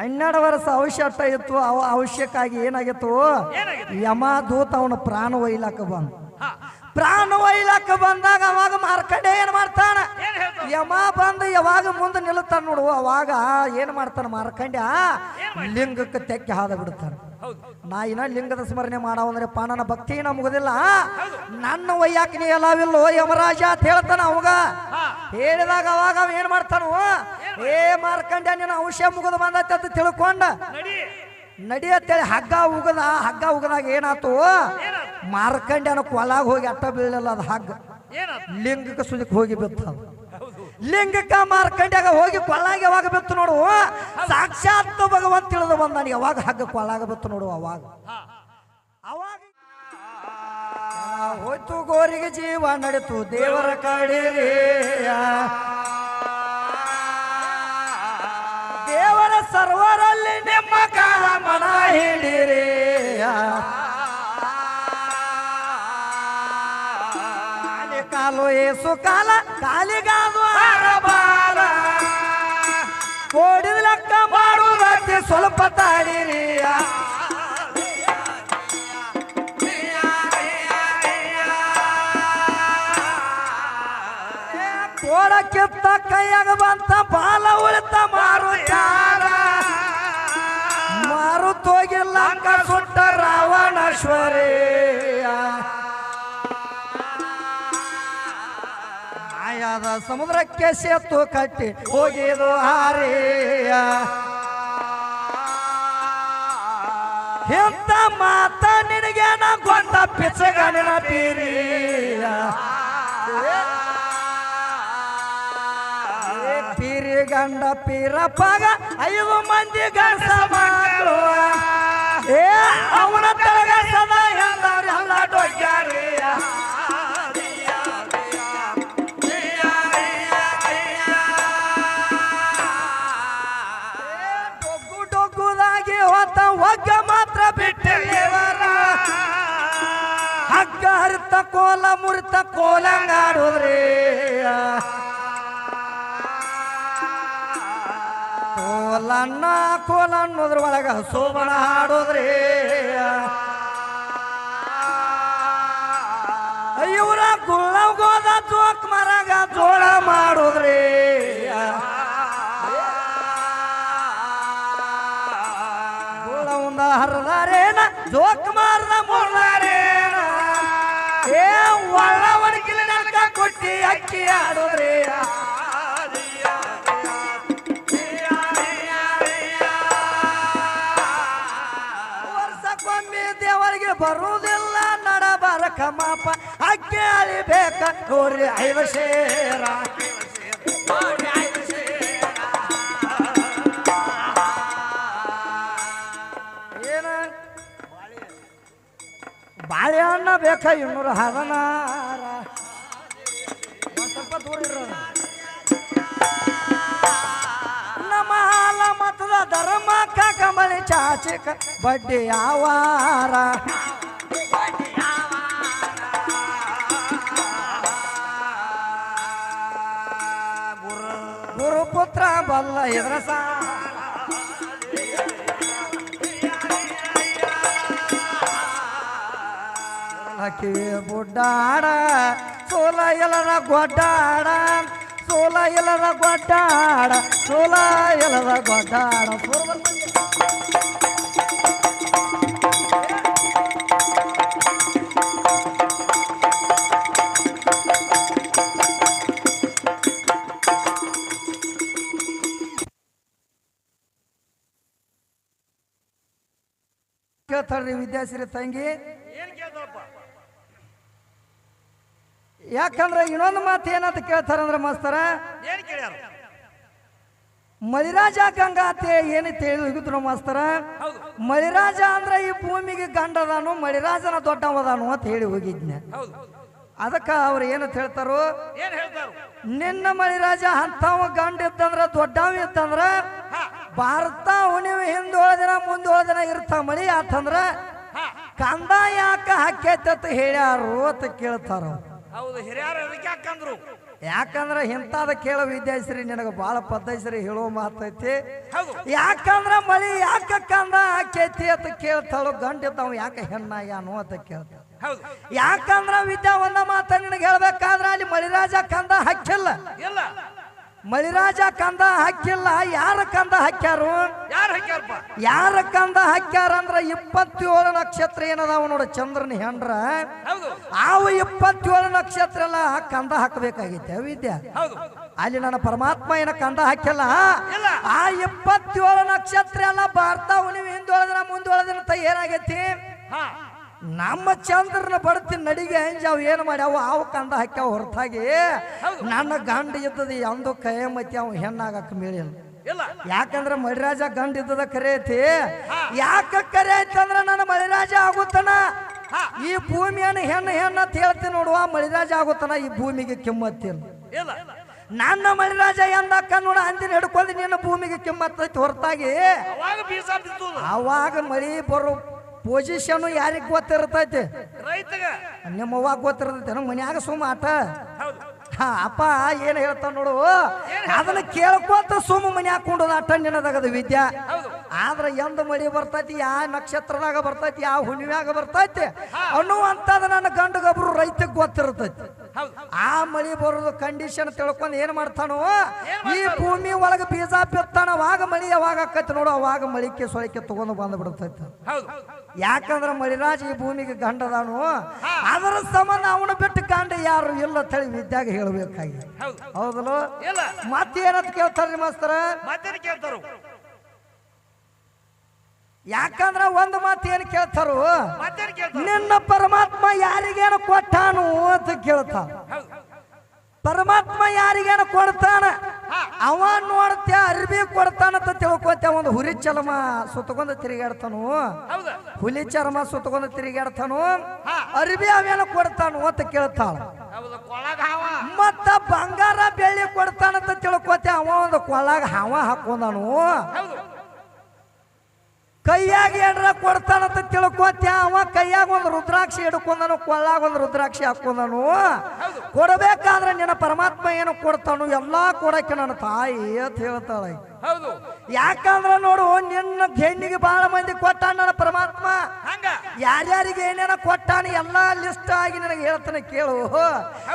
ಹನ್ನೆರಡು ವರ್ಷ ಅವಶ್ಯಕ ಇತ್ತು ಅವ ಅವಶ್ಯಕ್ಕಾಗಿ ಏನಾಗಿತ್ತು? ಏನಾಗಿತ್ತು? ಯಮ ದೂತ ಅವನ ಪ್ರಾಣ ಒಯ್ಲಾಕ ಬಂದ. ಪ್ರಾಣ ಒಯ್ಲಾಕ ಬಂದಾಗ ಅವಾಗ ಮಾರ್ಕಂಡೆ ಏನ್ ಮಾಡ್ತಾನ? ಯಮ ಬಂದು ಯಾವಾಗ ಮುಂದೆ ನಿಲ್ಲುತ್ತಾನ ನೋಡು ಅವಾಗ ಏನ್ ಮಾಡ್ತಾನ ಮಾರ್ಕಂಡ್ಯ? ಲಿಂಗಕ್ಕೆ ತೆಕ್ಕೆ ಹಾದ ಬಿಡ್ತಾನ. ನಾ ಇನ್ನ ಲಿಂಗದ ಸ್ಮರಣೆ ಮಾಡವಂದ್ರೆ ಪಾನನ ಭಕ್ತಿ ಮುಗುದಿಲ್ಲ. ನನ್ನ ಒಯ್ಯಾಕ ನೀ ಎಲ್ಲವಿಲ್ಲೋ ಯಮರಾಜ ಅಂತ ಹೇಳ್ತಾನ ಅವಾಗ. ಹೇಳಿದಾಗ ಅವಾಗ ಅವ ಏನ್ ಮಾಡ್ತಾನು? ಏ ಮಾರ್ಕಂಡ್ಯ ನಿನ್ನ ಅಂಶ ಮುಗಿದು ಬಂದೈತೆ ಅಂತ ತಿಳ್ಕೊಂಡ. ನಡಿ. ನಡಿಯತ್ತೇಳಿ ಹಗ್ಗ ಉಗದ ಹಗ್ಗ ಉಗದಾಗ ಏನಾತು? ಏನಾಯ್ತು ಮಾರ್ಕಂಡ್ಯನ ಕೊಲಾಗ ಹೋಗಿ ಅಟ್ಟ ಬೀಳಲ್ಲ ಅದು ಹಗ್ಗ. ಲಿಂಗಕ್ಕೆ ಸುದಕ್ಕೆ ಹೋಗಿ ಬಿತ್ತ ಲಿಂಗಕ್ಕ ಮಾರ್ಕಂಡ್ಯಾಗ ಹೋಗಿ ಕೊಳ್ಳಾಗ ಯಾವಾಗ ಬಿತ್ತು ನೋಡು? ಸಾಕ್ಷಾತ್ ಭಗವಂತ ತಿಳಿದು ಬಂದಾನ, ಯಾವಾಗ ಹಗ್ಗ ಕೊಳ್ಳಾಗ ಬಿತ್ತು ನೋಡು ಅವಾಗ. ಅವಾಗ ಹೋಯ್ತು ಗೋರಿಗೆ ಜೀವ ನಡೆತು, ದೇವರ ಕಡೆಗೆ. ದೇವರ ಸರ್ವರಲ್ಲಿ ನಿಮ್ಮ ಕಾಲ ಮನ ಹಿಡಿರಿ. ಕಾಲಿ ಏಸು ಕಾಲ ಕಾಲಿಗಾದು ಕೋಡಿದ ಲೆಕ್ಕ ಮಾಡುವುದಕ್ಕೆ ಸ್ವಲ್ಪ ತಾಳಿರಿ ಕೋಡ ಕಿತ್ತ ಕೈಯಾಗ ಬಂತ, ಬಾಲ ಉಳಿತ ಮಾರು ಯಾರ? ಮಾರು ತೋಗಿಲ್ಲ ಅಂಕ ಸುಟ್ಟ ರಾವಣೇಶ್ವರಿ. ಮಾಯಾದ ಸಮುದ್ರಕ್ಕೆ ಸೇತು ಕಟ್ಟಿ ಹೋಗಿದು ಹಾರಿಯ. ಎಂತ ಮಾತ ನಿನಗೆ ನಾ ಗೊಂಡ ಪಿಸಗನ ಪೀರಿಯ. ಪೀರಿ ಗಂಡ ಪೀರಪ್ಪಗ ಐದು ಮಂದಿ ಗಂಡ ಏ ಅವನ ತಳಗ ಸದಾ ಎಲ್ಲಾರು ಎಲ್ಲ ಡೊಗ್ಯಾರಿಯ. ಮಾತ್ರ ಬಿಟ್ಟಿಲ್ಲವರ ಹಗ್ಗ ಹರಿತ ಕೋಲ, ಮುರಿತ ಕೋಲಂಗಾಡುದ್ರಿ ಕೋಲಣ್ಣ ಕೋಲಣ್ಣದ್ರ ಒಳಗ ಸೋಮಣ ಹಾಡೋದ್ರಿ? ಇವರ ಗುಳ್ಳಗೋದ ಜೋಕ್ ಮರಗ ಜೋಳ ಮಾಡೋದ್ರಿ? ಹರದಾರೇನ ಜೋಕ್ ಮಾರ್ದ ಏ ಒಳ್ಳ ಒಣಗಿಲ ನಲ್ಕ ಕೊಟ್ಟಿ ಅಕ್ಕಿ ಆಡೋದ್ರಿ ವರ್ಷಕ್ಕೊಮ್ಮೆ ದೇವರಿಗೆ ಬರುವುದಿಲ್ಲ, ನಡಬಾರಕ ಮಾಪ. ಅಕ್ಕಿ ಅಳಿಬೇಕ, ನೋಡ್ರಿ ಐವ ಸೇರ ಬಾಳೆಹಣ್ಣ ಬೇಕ? ಇನ್ನೂರ ಹದಿನಾರ ಸ್ವಲ್ಪ ದೂರ ನಮ್ಮ ಹಾಲ ಮತದ ಧರ್ಮ ಕಮಲಿ ಚಾಚಿಕ ಬಡ್ಡಿ ಯಾವಾರ ಗುರುಪುತ್ರ ಬಲ್ಲ ಇದ್ರ ಹಕ್ಕಿ ಬುಡ್ಡಾಡ ಸೋಲ ಎಲರ ಗೊಡ್ಡಾಡ ಸೋಲ ಎಲರ ಗೊಡ್ಡಾಡ ಸೋಲ ಎಲರ ಗೊಡ್ಡಾಡ ಸೋಲ ಕೇಳ್ತಾರ್ರಿ ವಿದ್ಯಾಶ್ರೀ ತಂಗಿ ಯಾಕಂದ್ರೆ ಇನ್ನೊಂದು ಮಾತು ಏನಂತ ಕೇಳ್ತಾರಂದ್ರ ಮಾಸ್ತರ ಏನ್ ಕೇಳ್ಯಾರ? ಮಲಿರಾಜ ಗಂಗಾತೆ ಏನು ತಿಳಿದ್ರು ಮಾಸ್ತರ. ಮಲಿರಾಜ ಮಳಿರಾಜ ಅಂದ್ರೆ ಈ ಭೂಮಿಗೆ ಗಂಡದಾನು ಮಲಿರಾಜನ ದೊಡ್ಡವದಾನು ಅಂತ ಹೇಳಿ ಹೋಗಿದ್ನೆ. ಅದಕ್ಕೆ ಅವ್ರು ಏನು ಹೇಳ್ತಾರೋ? ನಿನ್ನ ಮಲಿರಾಜ ಅಂತವ ಗಂಡ ಇತ್ತಂದ್ರ ದೊಡ್ಡವ ಇತ್ತಂದ್ರ ಹಾ. ಹಿಂದೋಳ ದಿನ ಮುಂದೋಳ ದಿನ ಇರ್ತ ಮಳಿ ಆತಂದ್ರ ಹಾ. ಕಂದ ಯಾಕ ಹಾಕೈತೆ ಅಂತ ಹೇಳ್ಯಾರು ಅಂತ ಕೇಳ್ತಾರ. ಹೌದು ಹಿರಿಯರು ಅದಕ್ಕೆ ಯಾಕಂದ್ರು? ಯಾಕಂದ್ರೆ ಇಂಥದ ಕೇಳೋ ವಿದ್ಯಾಶ್ರೀ ನಿನಗೆ ಬಹಳ ಪದ್ಧತಿ ಹೇಳುವ ಮಾತೈತಿ. ಯಾಕಂದ್ರ ಮಳಿ ಯಾಕ ಕಂದ ಆಕೈತಿ ಅಂತ ಕೇಳ್ತಾಳು ಗಂಡಿದ್ದಾವ ಯಾಕೆ ಹೆಣ್ಣಾಗ್ಯಾನು ಅಂತ ಕೇಳ್ತಾಳ. ಯಾಕಂದ್ರ ವಿದ್ಯಾ ಒಂದ ಮಾತ ನಿನಗೆ ಹೇಳ್ಬೇಕಾದ್ರ ಅಲ್ಲಿ ಮಳಿರಾಜ ಕಂದ ಹಕ್ಕಿಲ್ಲ ಇಲ್ಲ. ಮಳಿರಾಜ ಕಂದ ಹಾಕಿಲ್ಲ ಯಾರ ಕಂದ ಹಾಕ್ಯಾರು? ಯಾರು ಹಾಕ್ಯಾರಪ್ಪ? ಯಾರ ಕಂದ ಹಾಕ್ಯಾರ ಅಂದ್ರ ಇಪ್ಪತ್ತೇಳು ನಕ್ಷತ್ರ ಏನದಾವ ನೋಡ ಚಂದ್ರನ ಹೆಂಡ್ರ. ಅವು ಇಪ್ಪತ್ತೇಳು ನಕ್ಷತ್ರ ಎಲ್ಲ ಕಂದ ಹಾಕಬೇಕಾಗೈತೆ ವಿದ್ಯಾ. ಅಲ್ಲಿ ನನ್ನ ಪರಮಾತ್ಮ ಏನ ಕಂದ ಹಾಕಿಲ್ಲ ಇಲ್ಲ. ಆ ಇಪ್ಪತ್ತೇಳು ನಕ್ಷತ್ರ ಎಲ್ಲ ಬರ್ತಾವ ನೀವು ಹಿಂದೊಳದಿನ ಮುಂದೊಳದಿನ ಏನಾಗೈತಿ? ನಮ್ಮ ಚಂದ್ರನ ಬರ್ತಿನ ನಡಿಗೆ ಅಂಜಾವ್ ಏನು ಮಾಡ್ಯಾವ ಅವು ಕಂದ ಹಾಕ್ಯಾವ ಹೊರತಾಗಿ. ನನ್ನ ಗಂಡ ಇದ್ದದ ಎಂದು ಕೈ ಮತ್ತೆ ಅವ ಹೆಣ್ಣಾಗಕ್ಕೆ ಮೇಳಿಲ್ಲ. ಯಾಕಂದ್ರೆ ಮಳಿರಾಜ ಗಂಡ ಇದ್ದದ ಕರೆ ಐತಿ ಯಾಕ ಕರೆ ಐತಿ ಅಂದ್ರೆ ನನ್ನ ಮಳಿರಾಜ ಆಗುತ್ತನ? ಈ ಭೂಮಿಯನ್ನು ಹೆಣ್ಣು ಹೆಣ್ಣು ಅಂತ ಹೇಳ್ತೀನಿ ನೋಡುವ ಮಳಿರಾಜ ಆಗುತ್ತನ ಈ ಭೂಮಿಗೆ ಕಿಮ್ಮತ್ತಿಲ್ಲ. ನನ್ನ ಮಳಿರಾಜ ಎಂದ ಕನ್ನಡ ಅಂದಿನ ಹಿಡ್ಕೊಂಡು ನಿನ್ನ ಭೂಮಿಗೆ ಕಿಮ್ಮತ್ತೈತಿ ಹೊರತಾಗಿ. ಅವಾಗ ಮಳಿ ಬರೋ ಪೊಸಿಷನ್ ಯಾರಿಗೆ ಗೊತ್ತಿರ್ತೈತಿ? ರೈತಗ. ನಿಮ್ಮ ಗೊತ್ತಿರತೈತಿ ನಮ್ಮ ಮನ್ಯಾಗ ಸುಮ್ಮ ಆಟ. ಹಾ, ಅಪ್ಪ ಏನ್ ಹೇಳ್ತಾನ ನೋಡು ಅದನ್ನ ಕೇಳ್ಕೊತ ಸುಮ್ಮ ಮನ್ಯಾಗ ಹಾಕೊಂಡು ಆಟ ನಿನ್ನದಾಗದ ವಿದ್ಯಾ. ಆದ್ರ ಎಂದ ಮಳಿ ಬರ್ತೈತಿ ಯಾವ ನಕ್ಷತ್ರದಾಗ ಬರ್ತೈತಿ ಯಾವ ಹುಣ್ಣಿಮ್ಯಾಗ ಬರ್ತೈತಿ ಅನ್ನುವಂತದ ನನ್ನ ಗಂಡಗೊಬ್ರು ರೈತಕ್ ಗೊತ್ತಿರತೈತಿ ಗೊತ್ತಿರ್ತೈತಿ. ಹೌದು ಆ ಮಳಿ ಬರೋದು ಕಂಡೀಷನ್ ತಿಳ್ಕೊಂಡು ಏನ್ ಮಾಡ್ತಾನೋ? ಈ ಭೂಮಿ ಒಳಗ ಬೀಜ ಬಿತ್ತಾನ ಅವಾಗ ಮಳಿ ಯಾವಾಗ ಆಕೈತಿ ನೋಡು ಅವಾಗ ಮಳಿಕೆ ಸೊಳಕೆ ತಗೊಂಡು ಬಂದು ಬಿಡುತ್ತೈತೆ ಯಾಕಂದ್ರ ಮಳಿರಾಜ್ ಈ ಭೂಮಿಗೆ ಗಂಡದಾನು. ಅದರ ಸಂಬಂಧ ಅವನ ಬಿಟ್ಟು ಕಾಂಡ ಯಾರು ಇಲ್ಲ ತಳಿ ವಿದ್ಯಾಗ ಹೇಳ್ಬೇಕಾಗಿ ಹೌದು. ಹೌದಲ್ಲ? ಇಲ್ಲ. ಮತ್ತೇನಂತ ನಿಮ್ಮ ಮಾಸ್ತರ? ಮತ್ತೇನು ಕೇಳ್ತಾರು? ಯಾಕಂದ್ರ ಒಂದು ಮಾತು ಏನು ಕೇಳ್ತಾರು? ನಿನ್ನ ಪರಮಾತ್ಮ ಯಾರಿಗೇನು ಕೊಟ್ಟಾನು ಅಂತ ಕೇಳ್ತಾನ. ಪರಮಾತ್ಮ ಯಾರಿಗೇನು ಕೊಡ್ತಾನ? ಅವ ನೋಡ್ತೇ ಅರ್ಬಿ ಕೊಡ್ತಾನಂತ ತಿಳ್ಕೊತ ಒಂದು ಹುಲಿ ಚರ್ಮ ಸುತ್ತಕೊಂಡು ತಿರುಗಾಡ್ತಾನು? ಹುಲಿ ಚರ್ಮ ಸುತ್ತಕೊಂಡು ತಿರುಗಾಡ್ತಾನು? ಅರ್ಬಿ ಅವೇನು ಕೊಡ್ತಾನು ಅಂತ ಕೇಳ್ತಾಳ. ಮತ್ತ ಬಂಗಾರ ಬೆಳ್ಳಿ ಕೊಡ್ತಾನಂತ ತಿಳ್ಕೊತೆ ಅವ ಒಂದು ಕೊಳಗ ಹಾವ ಹಾಕೊಂಡನು? ಕೈಯಾಗ ಏನ್ರ ಕೊಡ್ತಾನಂತ ತಿಳ್ಕೊತೆ ಅವ ಕೈಯಾಗ ಒಂದು ರುದ್ರಾಕ್ಷಿ ಹಿಡ್ಕೊಂಡನು ಕೊಳ್ಳಾಗ ಒಂದು ರುದ್ರಾಕ್ಷಿ ಹಾಕೊಂಡನು. ಕೊಡಬೇಕಾದ್ರೆ ನಿನ್ನ ಪರಮಾತ್ಮ ಏನು ಕೊಡ್ತಾನು ಎಲ್ಲಾ ಕೊಡಕ್ಕೆ ನನ್ನ ತಾಯಿ ಅಂತ ಹೇಳ್ತಾಳೆ. ಹೌದು. ಯಾಕಂದ್ರ ನೋಡು ನಿನ್ನ ಹೆಣ್ಣಿಗೆ ಬಹಳ ಮಂದಿ ಕೊಟ್ಟಾನ ಪರಮಾತ್ಮ. ಹಂಗ? ಯಾರ್ಯಾರಿಗೆ ಏನೇನ ಕೊಟ್ಟಾನ ಎಲ್ಲಾ ಲಿಸ್ಟ್ ಆಗಿ ನನಗೆ ಹೇಳ್ತಾನೆ ಕೇಳು.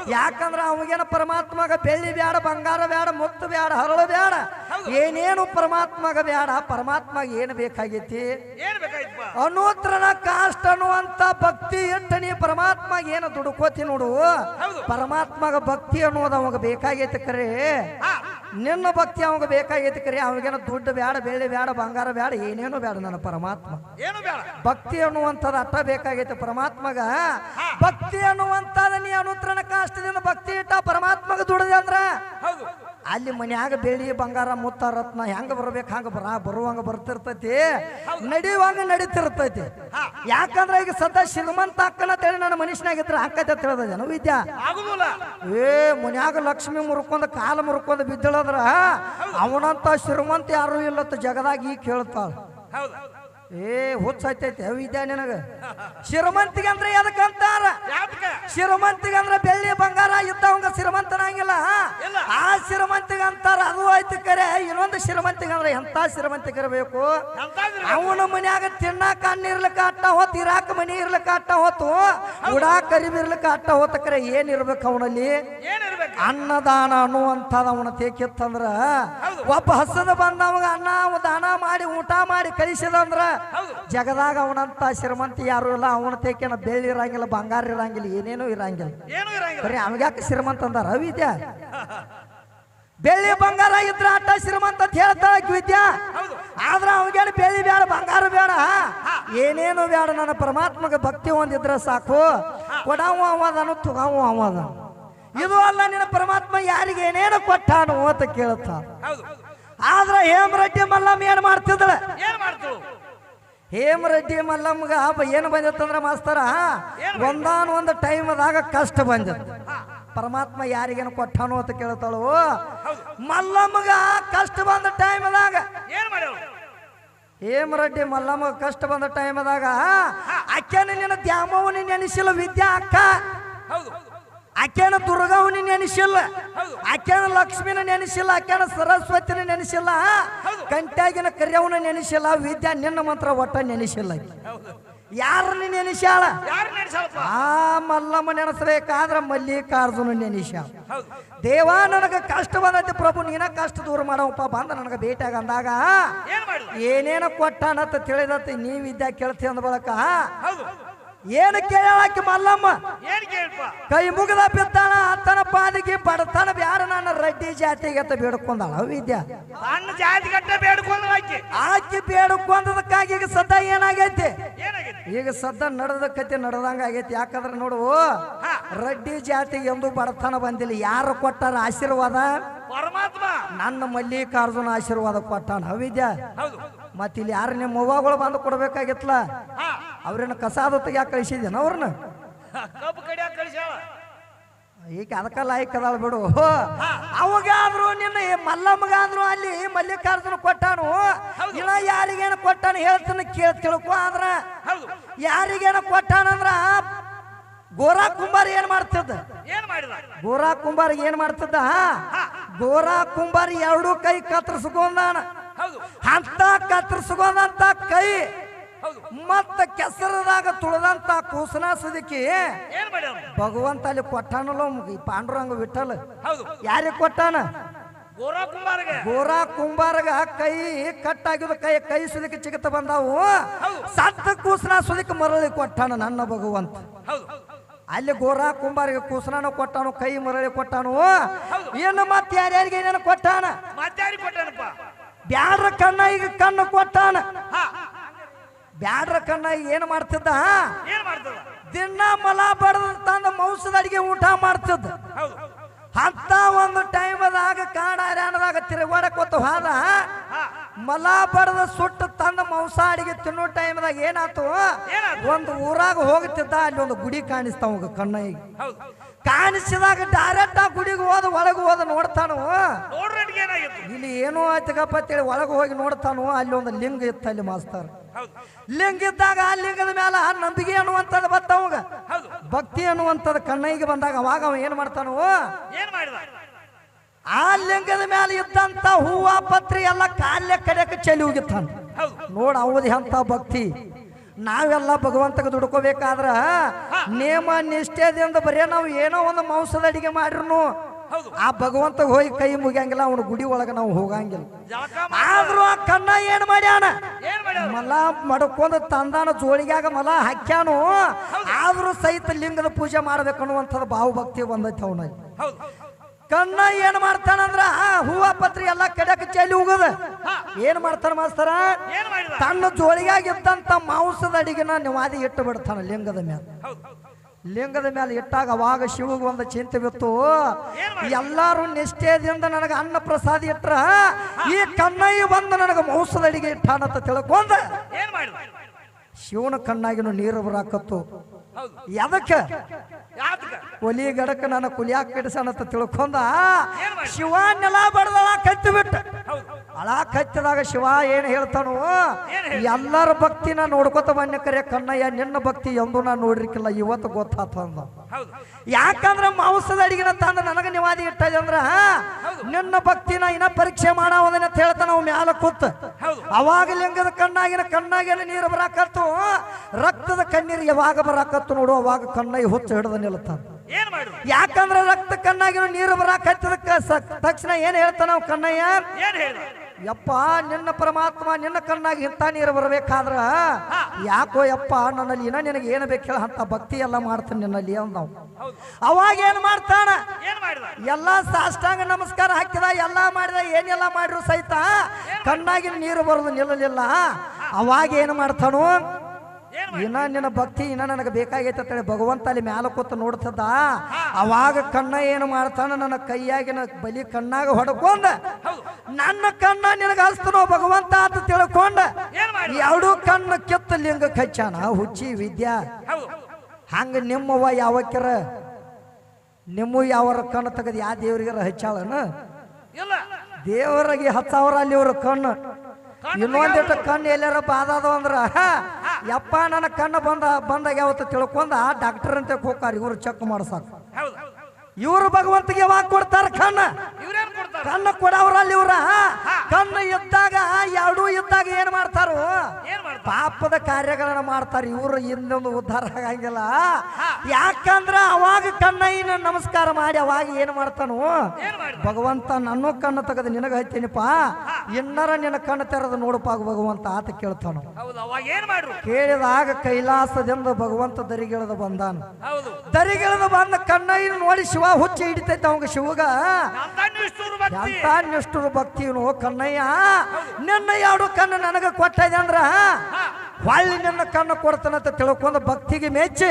ಯಾಕಂದ್ರ ಅವಗೇನ ಪರಮಾತ್ಮಗ ಬೆಳ್ಳಿ ಬ್ಯಾಡ ಬಂಗಾರ ಬ್ಯಾಡ ಮುತ್ತು ಬ್ಯಾಡ ಹರಳು ಬ್ಯಾಡ. ಏನೇನು ಪರಮಾತ್ಮಗ ಬ್ಯಾಡ ಪರಮಾತ್ಮಗ ಏನು ಬೇಕಾಗೈತಿ? ಅನೂತ್ರನ ಕಾಸ್ಟ್ ಅನ್ನುವಂತ ಭಕ್ತಿ ಇಟ್ಟು ನೀ ಪರಮಾತ್ಮ ಏನು ದುಡುಕೋತಿ ನೋಡು. ಪರಮಾತ್ಮಗ ಭಕ್ತಿ ಅನ್ನೋದು ಅವಾಗ ಬೇಕಾಗೈತಿ ಕರೆ. ನಿನ್ನ ಭಕ್ತಿ ಅವಾಗ ಬೇಕಾಗೈತಿ ಕರೆ. ಅವಾಗೇನ ದುಡ್ಡು ಬೇಡ ಬೆಳ್ಳಿ ಬೇಡ ಬಂಗಾರ ಬೇಡ ಏನೇನು ಬೇಡ ನನ್ನ ಪರಮಾತ್ಮ. ಏನು ಬೇಡ ಭಕ್ತಿ ಅನ್ನುವಂಥದ್ದು ಅಟ್ಟ ಬೇಕಾಗೈತೆ ಪರಮಾತ್ಮಗ. ಭಕ್ತಿ ಅನ್ನುವಂಥದ್ದು ನೀ ಅನುತ್ರನ ಕಾಷ್ಟದಿಂದ ಭಕ್ತಿ ಇಟ್ಟ ಪರಮಾತ್ಮಗ ದುಡಿದೆ ಅಂದ್ರ? ಹೌದು. ಅಲ್ಲಿ ಮನ್ಯಾಗ ಬೆಳ್ಳಿ ಬಂಗಾರ ಮುತ್ತ ರತ್ನ ಹೆಂಗ ಬರ್ಬೇಕು ಹಂಗ ಬರ ಬರುವಂಗ ಬರ್ತಿರ್ತೈತಿ. ನಡೆಯುವಂಗ ನಡೀತಿರ್ತೈತಿ. ಯಾಕಂದ್ರೆ ಈಗ ಸದಾ ಶ್ರೀಮಂತ ಅಕ್ಕನ ತೇಳಿ ನನ್ನ ಮನುಷ್ಯನಾಗಿದ್ರೆ ಅಕ್ಕತೆ ತಿಳಿದ ವಿದ್ಯಾ. ಆಗುದಿಲ್ಲ. ಏ ಮನ್ಯಾಗ ಲಕ್ಷ್ಮಿ ಮುರ್ಕೊಂಡ ಕಾಲ ಮುರ್ಕೊಂಡ ಬಿದ್ದಳದ್ರ ಅವನಂತ ಶ್ರೀಮಂತ ಯಾರು ಇಲ್ಲತ್ತ ಜಗದಾಗ ಈಗ ಕೇಳ್ತಾಳ. ಏ ಹುಚ್ಚೈತೈತೆ ವಿದ್ಯಾ ನಿನಗ. ಶ್ರೀಮಂತಿಗೆ ಅಂದ್ರೆ ಎದಕ್ಕೆ ಅಂತಾರ? ಶ್ರೀಮಂತಿಗೆ ಅಂದ್ರೆ ಬೆಳ್ಳಿ ಬಂಗಾರ ಇದ್ದವಂಗ ಶ್ರೀಮಂತನಾಗಿಲ್ಲ. ಆ ಶ್ರೀಮಂತಿಗೆ ಅಂತಾರ ಅದು ಆಯ್ತು ಕರೆ. ಇನ್ನೊಂದು ಶ್ರೀಮಂತಿಗೆ ಅಂದ್ರೆ ಎಂತ ಶ್ರೀಮಂತಿಗೆ ಇರಬೇಕು ಅವನ ಮನ್ಯಾಗ ತಿನ್ನಾಕ ಅಣ್ಣ ಇರ್ಲಿಕ್ಕೆ ಅಟ್ಟ ಹೋತ್ ಇರಾಕ ಮನಿ ಇರ್ಲಿಕ್ಕೆ ಅಟ್ಟ ಹೊತ್ತು ಉಡಾಕ ಕರಿಬಿ ಇರ್ಲಿಕ್ಕ ಅಟ್ಟ ಹೊತ್ತ ಕರೆ. ಏನ್ ಇರ್ಬೇಕು ಅವನಲ್ಲಿ? ಅನ್ನದಾನ ಅನ್ನುವಂಥದ್ದು ಅವನ ತೇಕಿತ್ತಂದ್ರ ಒಬ್ಬ ಹಸದ ಬಂದವಾಗ ಅನ್ನ ದಾನ ಮಾಡಿ ಊಟ ಮಾಡಿ ಕಳಿಸಿದಂದ್ರ ಜಗದಾಗ ಅವನಂತ ಶ್ರೀಮಂತ ಯಾರು ಇಲ್ಲ ಅವನ ತೇಕೇನ ಬೆಳ್ಳಿ ಇರಂಗಿಲ್ಲ ಬಂಗಾರ ಇರಂಗಿಲ್ಲ ಏನೇನೂ ಇರಂಗಿಲ್ಲ. ಏನು ಇರಂಗಿಲ್ಲ. ಬರೀ ಅವಗ್ಯಾಕೆ ಶ್ರೀಮಂತ ಅಂದಾರ? ವಿದ್ಯಾ ಬೆಳ್ಳಿ ಬಂಗಾರ ಇದ್ರ ಅಟ್ಟ ಶ್ರೀಮಂತ ಅಂತ ಹೇಳ್ತಾಳ ವಿದ್ಯಾ. ಆದ್ರ ಅವಗೇನು ಬೆಳ್ಳಿ ಬೇಡ ಬಂಗಾರ ಬೇಡ ಏನೇನು ಬೇಡ ನನ್ನ ಪರಮಾತ್ಮಗ ಭಕ್ತಿ ಒಂದಿದ್ರ ಸಾಕು. ಕೊಡಾವು ಅವದನು ತುಗಾವು ಅವದ ಇದು ಅಲ್ಲ ನಿನ್ನ ಪರಮಾತ್ಮ ಯಾರಿಗೆ ಏನೇನು ಕೊಟ್ಟಾನು ಅಂತ ಕೇಳುತ್ತ. ಆದ್ರ ಹೇಮರೆಡ್ಡಿ ಮಲ್ಲಮ್ಮ ಏನ್ ಮಾಡ್ತಿದ್ದಳ? ಏನ್ ಹೇಮರೆಡ್ಡಿ ಮಲ್ಲಮ್ಮಗ ಏನು ಬಂದಿತ್ತಂದ್ರ ಮಾಸ್ತರ? ಒಂದಾನ ಒಂದು ಟೈಮ್ದಾಗ ಕಷ್ಟ ಬಂದಿತ್ತು. ಪರಮಾತ್ಮ ಯಾರಿಗೇನು ಕೊಟ್ಟನು ಅಂತ ಕೇಳ್ತಾಳು? ಮಲ್ಲಮ್ಮಗ ಕಷ್ಟ ಬಂದ ಟೈಮ್ದಾಗ. ಹೇಮರೆಡ್ಡಿ ಮಲ್ಲಮ್ಮ ಕಷ್ಟ ಬಂದ ಟೈಮ್ದಾಗ ಅಕ್ಕನ ನಿನ್ನ ದ್ಯಾಮವನ ನೆನೆಸಿಲ್ಲ ವಿದ್ಯಾ ಅಕ್ಕ ಹೌದು. ಆಕೆನ ದುರ್ಗವನ ನೆನೆಸಿಲ್ಲ. ಆಕೆನ ಲಕ್ಷ್ಮಿನ ನೆನೆಸಿಲ್ಲ ಆಕೆನ ಸರಸ್ವತಿನ ನೆನೆಸಿಲ್ಲ ಕಂಟ್ಯಾಗಿನ ಕರ್ಯವನ ನೆನೆಸಿಲ್ಲ ವಿದ್ಯಾ ನಿನ್ನ ಮಂತ್ರ ಒಟ್ಟ ನೆನೆಸಿಲ್ಲ ಯಾರನ್ನ ನೆನೆಸ್ಯಾಳ? ಆ ಮಲ್ಲಮ್ಮ ನೆನೆಸ್ಬೇಕಾದ್ರ ಮಲ್ಲಿಕಾರ್ಜುನ ನೆನೆಸ್ಯಾಳ. ದೇವ ನನಗ ಕಷ್ಟ ಬಂದೈತಿ ಪ್ರಭು ನೀನ ಕಷ್ಟ ದೂರ ಮಾಡವಪ್ಪ ಬಂದ ನನಗ ಭೇಟಿಯಾಗ ಅಂದಾಗ ಏನೇನ ಕೊಟ್ಟ ಅನ್ನತ್ತ ತಿಳಿದತ್ತ ನೀ ವಿದ್ಯಾ ಕೇಳ್ತಿ ಅಂದ ಬಳಕ ಏನು ಕೇಳಾಕಿ ಮಲ್ಲಮ್ಮ? ಏನ್ ಕೇಳಪ್ಪ ಕೈ ಮುಗಿದ ಬಿದ್ದಾಳ ಅತ್ತನ ಪಾದಿಗೆ ಬಡತನ ಬ್ಯಾರ ನನ್ನ ರೆಡ್ಡಿ ಜಾತಿಗೆ ಅಂತ ಬೇಡ್ಕೊಂಡಾಳ ವಿದ್ಯಾ? ಜಾತಿ ಗಟ್ಟ ಬೇಡ್ಕೊಂಡು ಆಕಿ. ಆಕಿ ಬೇಡ್ಕೊಂಡದಕ್ಕಾಗಿ ಈಗ ಸದ್ದ ಏನಾಗೈತಿ? ಈಗ ಸದ್ದ ನಡೆದ ಕತೆ ನಡೆದಂಗ ಆಗೈತಿ. ಯಾಕಂದ್ರೆ ನೋಡು ರಡ್ಡಿ ಜಾತಿಗೆ ಎಂದು ಬಡತನ ಬಂದಿಲ್ಲ. ಯಾರು ಕೊಟ್ಟಾರ ಆಶೀರ್ವಾದ? ಪರಮಾತ್ಮ. ನನ್ನ ಮಲ್ಲಿಕಾರ್ಜುನ ಆಶೀರ್ವಾದ ಕೊಟ್ಟಾನ. ವಿದ್ಯಾ? ಹೌದು. ಮತ್ತೆ ಇಲ್ಲಿ ಯಾರು ನಿಮ್ಮ ಮೊವಾಗಳು ಬಂದು ಕೊಡ್ಬೇಕಾಗಿತ್ಲ ಹಾ ಅವ್ರೇನು ಕಸಾದ ತೆಗ್ಯಾಕ ಕಳಿಸಿದೇನ ಅವ್ರನ್ನ? ಕಬ್ಬು ಕಡಿಯಾಕ ಕಳಿಸ್ಯಾಳ. ಈಗ ಅದಕ್ಕ ಲಾಯಕ್ ಅದಾಳ ಬಿಡು. ಅವಾಗಾದ್ರು ನಿನ್ನ ಮಲ್ಲಮ್ಮಗಾದ್ರು ಅಲ್ಲಿ ಮಲ್ಲಿಕಾರ್ಜುನ ಕೊಟ್ಟಾನು? ಇಲ್ಲ ಯಾರಿಗೇನು ಕೊಟ್ಟಾನು ಹೇಳ್ತಾನೆ ಕೇಳ ತಿಳ್ಕೊ ಆದ್ರ? ಯಾರಿಗೇನು ಕೊಟ್ಟಾನಂದ್ರ ಗೋರಾ ಕುಂಬಾರ ಏನ್ ಮಾಡ್ತದ ಗೋರಾ ಕುಂಬಾರ ಏನ್ ಮಾಡ್ತದ ಗೋರಾ ಕುಂಬಾರ ಎರಡು ಕೈ ಕತ್ತರಿಸ್ಕೊಂಡಾನ. ಅಂತ ಕತ್ತರಿಸ್ಕೊಂಡಂತ ಕೈ ಮತ್ತ ಕೆಸರದಾಗ ತುಳದಂತ ಕೂಸನ ಸದಕ್ಕೆ ಭಗವಂತ ಅಲ್ಲಿ ಕೊಟ್ಟಾನಲ್ಲ ಪಾಂಡುರಂಗ ವಿಠಲ್. ಯಾರಿಗೆ ಕೊಟ್ಟಾನ? ಗೋರಾ ಕುಂಬಾರಗ. ಕೈ ಕಟ್ಟಾಗಿದ ಕೈ ಕೈ ಸುದಕ್ಕೆ ಚಿಗತ ಬಂದಾವು. ಸತ್ತ ಕೂಸನ ಸುದಕ್ಕೆ ಮರಳಿ ಕೊಟ್ಟಾನ ನನ್ನ ಭಗವಂತ. ಅಲ್ಲಿ ಗೋರಾ ಕುಂಬಾರಿಗೆ ಕೂಸನ ಕೊಟ್ಟಾನು ಕೈ ಮರಳಿ ಕೊಟ್ಟಾನು. ಏನು ಮತ್ತೆ ಯಾರ್ಯಾರಿಗೆ ಏನೇನು ಕೊಟ್ಟಾನ? ಕೊಟ್ಟನಪ್ಪ? ಬ್ಯಾಡ್ರ ಕಣ್ಣ ಈಗ ಕಣ್ಣು ಕೊಟ್ಟಾನ. ಬ್ಯಾಡ್ರ ಕಣ್ಣ ಈಗ ಏನು ಮಾಡ್ತಿದ್ದ? ದಿನ ಮಲ ಬಡದ ತಂದ ಮೌಸದ ಅಡಿಗೆ ಊಟ ಮಾಡ್ತಿದ್ದ. ಅಂತ ಒಂದು ಟೈಮದಾಗ ಕಾಡ ಹರ್ಯಾಣದಾಗ ತಿರುಗಾಡಕೋತ ಹೋದ. ಮಲ ಬಡದ ಸುಟ್ಟು ತಂದ ಮಾಂಸ ಅಡಿಗೆ ತಿನ್ನೋ ಟೈಮ್ದಾಗ ಏನಾತು ಏನಾತು? ಒಂದು ಊರಾಗ ಹೋಗ್ತಿದ್ದ ಅಲ್ಲಿ ಒಂದು ಗುಡಿ ಕಾಣಿಸ್ತಾವ ಕಣ್ಣ ಹೌದು. ಕಾಣಿಸಿದಾಗ ಡೈರೆಕ್ಟ್ ಆ ಗುಡಿಗೆ ಹೋದ ಒಳಗೆ ಹೋದ ನೋಡ್ತಾನು? ನೋಡ್ರಿ ಏನಾಗಿತ್ತು? ಇಲ್ಲಿ ಏನೋ ಆಯ್ತಗಪ್ಪ ಅಂತೇಳಿ ಒಳಗೆ ಹೋಗಿ ನೋಡ್ತಾನು? ಅಲ್ಲಿ ಒಂದು ಲಿಂಗ ಇತ್ತು ಅಲ್ಲಿ ಮಾಸ್ತಾರ. ಲಿಂಗ ಇದ್ದಾಗ ಆ ಲಿಂಗದ ಮೇಲೆ ನಂಬಿಕೆ ಅನ್ನುವಂಥದ್ದು ಬತ್ತವಾಗ. ಹೌದು. ಭಕ್ತಿ ಅನ್ನುವಂಥದ್ದು ಕಣ್ಣೈಗೆ ಬಂದಾಗ ಅವಾಗ ಅವ ಏನು ಮಾಡ್ತಾನು? ಏನ್ ಮಾಡಿದ? ಆ ಲಿಂಗದ ಮೇಲೆ ಇದ್ದಂತ ಹೂವ ಪತ್ರಿ ಎಲ್ಲ ಕಾಲ್ಯ ಕಡೆಯಕ್ಕೆ ಚೆಲ್ಲಿ ಹೋಗಿತ್ತಾನ. ನೋಡ ಅವಧಿ ಅಂತ ಭಕ್ತಿ. ನಾವೆಲ್ಲ ಭಗವಂತಗೆ ದುಡ್ಕೋಬೇಕಾದ್ರ ನೇಮ ನಿಷ್ಠೆದಿಂದ ಬರೀ ನಾವು ಏನೋ ಒಂದು ಮಾಂಸದ ಅಡಿಗೆ ಮಾಡಿರ್ನು. ಆ ಭಗವಂತ ಹೋಗಿ ಕೈ ಮುಗಿಯಂಗಿಲ್ಲ ಅವನ ಗುಡಿ ಒಳಗೆ ನಾವು ಹೋಗಂಗಿಲ್ಲ. ಆದ್ರೂ ಆ ಕಣ್ಣ ಏನ್ ಮಾಡ್ಯಾನ? ಮಲ ಮಡ್ಕೊಂಡು ತಂದಾನ ಜೋಳಿಗ್ಯಾಗ ಮಲ ಹಾಕ್ಯಾನು. ಆದ್ರೂ ಸಹಿತ ಲಿಂಗದ ಪೂಜೆ ಮಾಡ್ಬೇಕು ಅನ್ನುವಂಥದ್ದು ಭಕ್ತಿ ಬಂದೈತೆ ಅವನಲ್ಲಿ. ಕಣ್ಣ ಏನ್ ಮಾಡ್ತಾನಂದ್ರ ಹೂವ ಪತ್ರಿ ಎಲ್ಲ ಕಡೆಕ ಚೆಲ್ಲಿ ಹೋಗದ ಏನ್ ಮಾಡ್ತಾನ ಮಾಸ್ತರ? ತನ್ನ ಜೋಳಿಗಾಗಿ ಇದ್ದಂತ ಮಾಂಸದ ಅಡಿಗೆನ ನಿವಾದಿ ಇಟ್ಟು ಬಿಡ್ತಾನ ಲಿಂಗದ ಮೇಲೆ ಲಿಂಗದ ಮೇಲೆ ಇಟ್ಟಾಗ ಅವಾಗ ಶಿವಗ ಒಂದು ಚಿಂತೆ ಬಿತ್ತು? ಎಲ್ಲಾರು ನಿಷ್ಠೆದಿಂದ ನನಗೆ ಅನ್ನ ಪ್ರಸಾದ ಇಟ್ರ ಈ ಕಣ್ಣಯ್ಯ ಬಂದು ನನಗೆ ಮಾಂಸದ ಅಡಿಗೆ ಇಟ್ಟಾನಂತ ತಿಳ್ಕೊಂಡ. ಶಿವನ ಕಣ್ಣಾಗಿನ ನೀರು ಬರಾಕತ್ತು. ಎದಕ್ಕೆ ಒಲಿ ಗಡಕ್ಕೆ ನನ್ನ ಕುಲಿಯಾಕ ಅಂತ ತಿಳ್ಕೊಂಡ? ಶಿವ ನೆಲ ಬಡದಳ ಕತ್ತಿ ಬಿಟ್ಟ. ಅಳ ಕತ್ತಿದಾಗ ಶಿವ ಏನು ಹೇಳ್ತಾನು? ಎಲ್ಲರ ಭಕ್ತಿನ ನೋಡ್ಕೊತ ಬನ್ನಿ ಕರೆ ಕಣ್ಣಯ್ಯ ನಿನ್ನ ಭಕ್ತಿ ಎಂದು ನಾನು ನೋಡಿರ್ಕಿಲ್ಲ ಇವತ್ತು ಗೊತ್ತಾತ ಅಂದ ಯಾಕಂದ್ರ ಮಾಂಸದ ಅಡಿಗೆನ ತಂದ ನನಗ ನಿವಾದಿ ಇಟ್ಟ ಅಂದ್ರ ನಿನ್ನ ಭಕ್ತಿನ ಇನ್ನ ಪರೀಕ್ಷೆ ಮಾಡವದನ್ನ ಹೇಳ್ತಾನ ಅವ್ ಮ್ಯಾಲ ಕೂತ್. ಅವಾಗ ಲಿಂಗದ ಕಣ್ಣಾಗಿನ ಕಣ್ಣಾಗಿನ ನೀರು ಬರಾಕತ್ತು ರಕ್ತದ ಕಣ್ಣೀರು ಯಾವಾಗ ಬರಾಕತ್ತು ನೋಡು ಅವಾಗ ಕಣ್ಣಾಗಿ ಹುಚ್ಚ ಹಿಡ್ದ ನಿಲ್ತಾನ ಯಾಕಂದ್ರೆ ರಕ್ತ ಕಣ್ಣಾಗಿನ ನೀರು ಬರಾಕತ್ತದಕ್ಕ ತಕ್ಷಣ ಏನ್ ಹೇಳ್ತಾನ ಅವ್ ಕಣ್ಣಯ್ಯ? ಯಪ್ಪ ನಿನ್ನ ಪರಮಾತ್ಮ ನಿನ್ನ ಕಣ್ಣಾಗಿ ಇಂಥ ನೀರು ಬರಬೇಕಾದ್ರ ಯಾಕೋ ಯಪ್ಪ ನನ್ನಲ್ಲಿ ಇನ್ನ ನಿನಗೆ ಏನು ಬೇಕು ಹೇಳ ಅಂತ ಭಕ್ತಿ ಎಲ್ಲ ಮಾಡ್ತಾನೆ ನಿನ್ನಲ್ಲಿ ಅಂದವು. ಅವಾಗ ಏನು ಮಾಡ್ತಾನ? ಏನು ಮಾಡಿದ? ಎಲ್ಲ ಸಾಷ್ಟಾಂಗ ನಮಸ್ಕಾರ ಹಾಕಿದ ಎಲ್ಲ ಮಾಡಿದ ಏನೆಲ್ಲ ಮಾಡಿದ್ರು ಸಹಿತ ಕಣ್ಣಾಗಿನ ನೀರು ಬರೋದು ನಿಲ್ಲಲಿಲ್ಲ. ಅವಾಗ ಏನು ಮಾಡ್ತಾನು? ಇನ್ನ ನಿನ್ನ ಭಕ್ತಿ ಇನ್ನ ನನಗೆ ಬೇಕಾಗೈತೆ ಅಂತೇಳಿ ಭಗವಂತ ಅಲ್ಲಿ ಮ್ಯಾಲ ಕೂತು ನೋಡ್ತದ ಅವಾಗ ಕಣ್ಣ ಏನು ಮಾಡ್ತಾನ? ನನ್ನ ಕೈಯಾಗಿನ ಬಲಿ ಕಣ್ಣಾಗ ಹೊಡ್ಕೊಂಡ. ನನ್ನ ಕಣ್ಣ ನಿನಗೆ ಹಸ್ತನೋ ಭಗವಂತ ಅಂತ ತಿಳ್ಕೊಂಡ. ಎರಡೂ ಕಣ್ಣು ಕಿತ್ತ ಲಿಂಗ ಕಚ್ಚಾನ ಹುಚ್ಚಿ ವಿದ್ಯಾ. ಹಂಗ ನಿಮ್ಮವ್ವ ಯಾವಕ್ಕಿರ ನಿಮ್ಮ ಯಾವರ ಕಣ್ಣು ತೆಗೆದು ಯಾವ ದೇವ್ರಿಗಾರ ಹಚ್ಚಾಳನ? ದೇವರಿಗೆ ಹತ್ತು ಸಾವಿರ ಅಲ್ಲಿ ಇವ್ರ ಕಣ್ಣು. ಇನ್ನೊಂದಿಟ್ಟು ಕಣ್ಣು ಎಲ್ಲಾರ ಬಾದದು ಅಂದ್ರ ಯಪ್ಪ ನನ್ನ ಕಣ್ಣು ಬಂದ ಬಂದಾಗ ಯಾವತ್ತು ತಿಳ್ಕೊಂಡ ಡಾಕ್ಟರ್ ಅಂತ ಹೋಗಾರ ಇವರು ಚೆಕ್ ಮಾಡ್ಸಾಕ. ಇವರು ಭಗವಂತಿಗೆ ಯಾವಾಗ ಕೊಡ್ತಾರ ಕಣ್ಣ? ಇವ್ರೇನ್ ಕೊಡವ್ರ ಅಲ್ಲಿ ಇವ್ರ ಕಣ್ಣು ಇದ್ದಾಗ ಎರಡೂ ಇದ್ದಾಗ ಏನ್ ಮಾಡ್ತಾರು? ಪಾಪದ ಕಾರ್ಯಗಳನ್ನ ಮಾಡ್ತಾರೆ. ಇವ್ರು ಇನ್ನೊಂದು ಉದ್ಧಾರ ಆಗಂಗಿಲ್ಲ. ಯಾಕಂದ್ರ ಅವಾಗ ಕಣ್ಣಯ್ಯನ ನಮಸ್ಕಾರ ಮಾಡಿ ಅವಾಗ ಏನ್ ಮಾಡ್ತಾನು? ಭಗವಂತ ನನ್ನ ಕಣ್ಣು ತೆಗೆದು ನಿನಗ ಹತ್ತೀನಿಪ್ಪ ಇನ್ನರ ನಿನ್ನ ಕಣ್ಣು ತೆರೆದು ನೋಡಪ್ಪ ಭಗವಂತ ಆತ ಕೇಳ್ತಾನು. ಕೇಳಿದಾಗ ಕೈಲಾಸದಿಂದ ಭಗವಂತ ದರಿಗಿಳಿದು ಬಂದಾನ. ದರಿಗಿಳಿದು ಬಂದ ಕಣ್ಣಯ್ಯನ ನೋಡಿ ಶಿವ ಹುಚ್ಚಿ ಹಿಡಿತೈತೆ ಅವಂಗ ಶಿವಗ. ಎಂತ ನಿಷ್ಠುರ ಭಕ್ತಿನು ಕನ್ನಯ್ಯ? ನಿನ್ನ ಎರಡು ಕಣ್ಣು ನನಗೆ ಕೊಟ್ಟಿದೆ ಅಂದ್ರ? ಹೊಳ್ಳಿ ನಿನ್ನ ಕಣ್ಣು ಕೊಡ್ತಾನಂತ ತಿಳ್ಕೊಂಡು ಭಕ್ತಿಗೆ ಮೆಚ್ಚಿ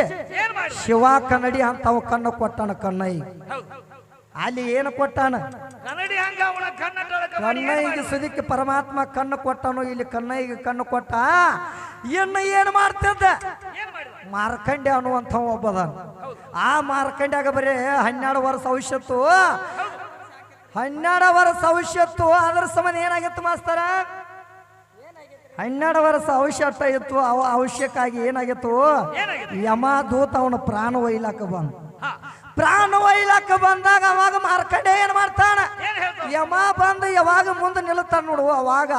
ಶಿವ ಕನ್ನಡಿ ಅಂತ ಅವ ಕಣ್ಣು ಕೊಟ್ಟಾನ ಕಣ್ಣಯ್ಯ ಅಲ್ಲಿ ಏನು ಕೊಟ್ಟಾನ? ಏನ್ ಸುದಿಕ್ಕೆ ಪರಮಾತ್ಮ ಕಣ್ಣು ಕೊಟ್ಟನು ಇಲ್ಲಿ ಕಣ್ಣಯ್ಯಗೆ ಕಣ್ಣು ಕೊಟ್ಟ? ಇನ್ನು ಏನು ಮಾಡ್ತಿದ್ದ? ಮಾರ್ಕಂಡೆ ಅನ್ನುವಂಥ ಒಬ್ಬದ ಆ ಮಾರ್ಕಂಡ್ಯಾಗ ಬರೀ ಹನ್ನೆರಡು ವರ್ಷ ಔಷತ್ತು. ಹನ್ನೆರಡು ವರ್ಷ ಔಷತ್ತು ಅದ್ರ ಸಮಾನ ಏನಾಗಿತ್ತು ಮಾಸ್ತರ? ಹನ್ನೆರಡು ವರ್ಷ ಔಷಧ ಇತ್ತು ಅವ ಅವಶ್ಯಕ್ಕಾಗಿ ಏನಾಗಿತ್ತು? ಯಮ ದೂತ ಅವನ ಪ್ರಾಣ ಒಯ್ಲಾಕ ಬಂದ. ಪ್ರಾಣ ಒಯ್ಲಾಕ ಬಂದಾಗ ಅವಾಗ ಮಾರ್ಕಂಡೆ ಏನ್ ಮಾಡ್ತಾನ? ಯಮ ಬಂದು ಯಾವಾಗ ಮುಂದೆ ನಿಲ್ತಾನ ನೋಡು ಅವಾಗ